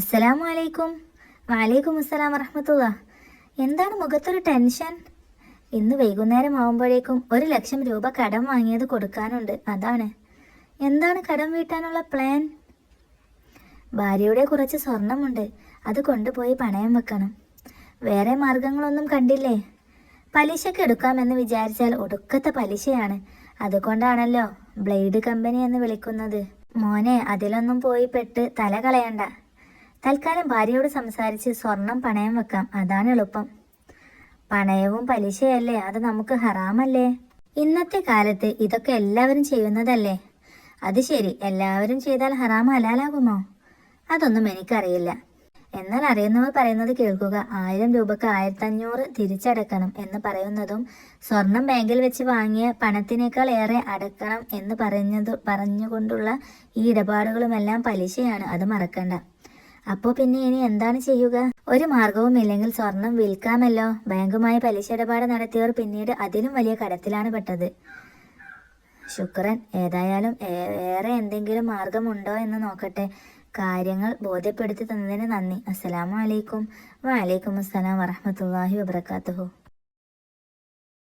അസ്സലാമു അലൈക്കും വാലൈക്കും അസ്സലാം വറഹമത്തുള്ള. എന്താണ് മുഖത്തൊരു ടെൻഷൻ? ഇന്ന് വൈകുന്നേരം ആവുമ്പോഴേക്കും ഒരു ലക്ഷം രൂപ കടം വാങ്ങിയത് കൊടുക്കാനുണ്ട്. അതാണ്. എന്താണ് കടം വീട്ടാനുള്ള പ്ലാൻ? ഭാര്യയുടെ കുറച്ച് സ്വർണമുണ്ട്. അത് കൊണ്ടുപോയി പണയം വെക്കണം. വേറെ മാർഗങ്ങളൊന്നും കണ്ടില്ലേ? പലിശക്ക് എടുക്കാമെന്ന് വിചാരിച്ചാൽ ഒടുക്കത്തെ പലിശയാണ്. അതുകൊണ്ടാണല്ലോ ബ്ലേഡ് കമ്പനി എന്ന് വിളിക്കുന്നത്. മോനെ അതിലൊന്നും പോയി പെട്ട് തല കളയണ്ട. തൽക്കാലം ഭാര്യയോട് സംസാരിച്ച് സ്വർണം പണയം വെക്കാം. അതാണ് എളുപ്പം. പണയവും പലിശയല്ലേ? അത് നമുക്ക് ഹറാമല്ലേ? ഇന്നത്തെ കാലത്ത് ഇതൊക്കെ എല്ലാവരും ചെയ്യുന്നതല്ലേ? അത് ശരി എല്ലാവരും ചെയ്താൽ ഹറാം ഹലാലാകുമോ? അതൊന്നും എനിക്കറിയില്ല. എന്നാൽ അറിയുന്നവർ പറയുന്നത് കേൾക്കുക. ആയിരം രൂപക്ക് ആയിരത്തി അഞ്ഞൂറ് തിരിച്ചടക്കണം എന്ന് പറയുന്നതും സ്വർണം ബാങ്കിൽ വെച്ച് വാങ്ങിയ പണത്തിനേക്കാൾ ഏറെ അടക്കണം എന്ന് പറഞ്ഞത് പറഞ്ഞുകൊണ്ടുള്ള ഈ ഇടപാടുകളുമെല്ലാം പലിശയാണ്. അത് മറക്കണ്ട. അപ്പോൾ പിന്നെ ഇനി എന്താണ് ചെയ്യുക? ഒരു മാർഗവും ഇല്ലെങ്കിൽ സ്വർണം വിൽക്കാമല്ലോ. ബാങ്കുമായി പലിശ ഇടപാട് നടത്തിയവർ പിന്നീട് അതിലും വലിയ കടത്തിലാണ് പെട്ടത്. ശുക്രൻ ഏതായാലും വേറെ എന്തെങ്കിലും മാർഗമുണ്ടോ എന്ന് നോക്കട്ടെ. കാര്യങ്ങൾ ബോധ്യപ്പെടുത്തി തന്നതിന് നന്ദി. അസ്സലാമു അലൈക്കും. വലൈക്കും അസ്സലാം വറഹമത്തല്ലാഹി വബർക്കാത്തുഹു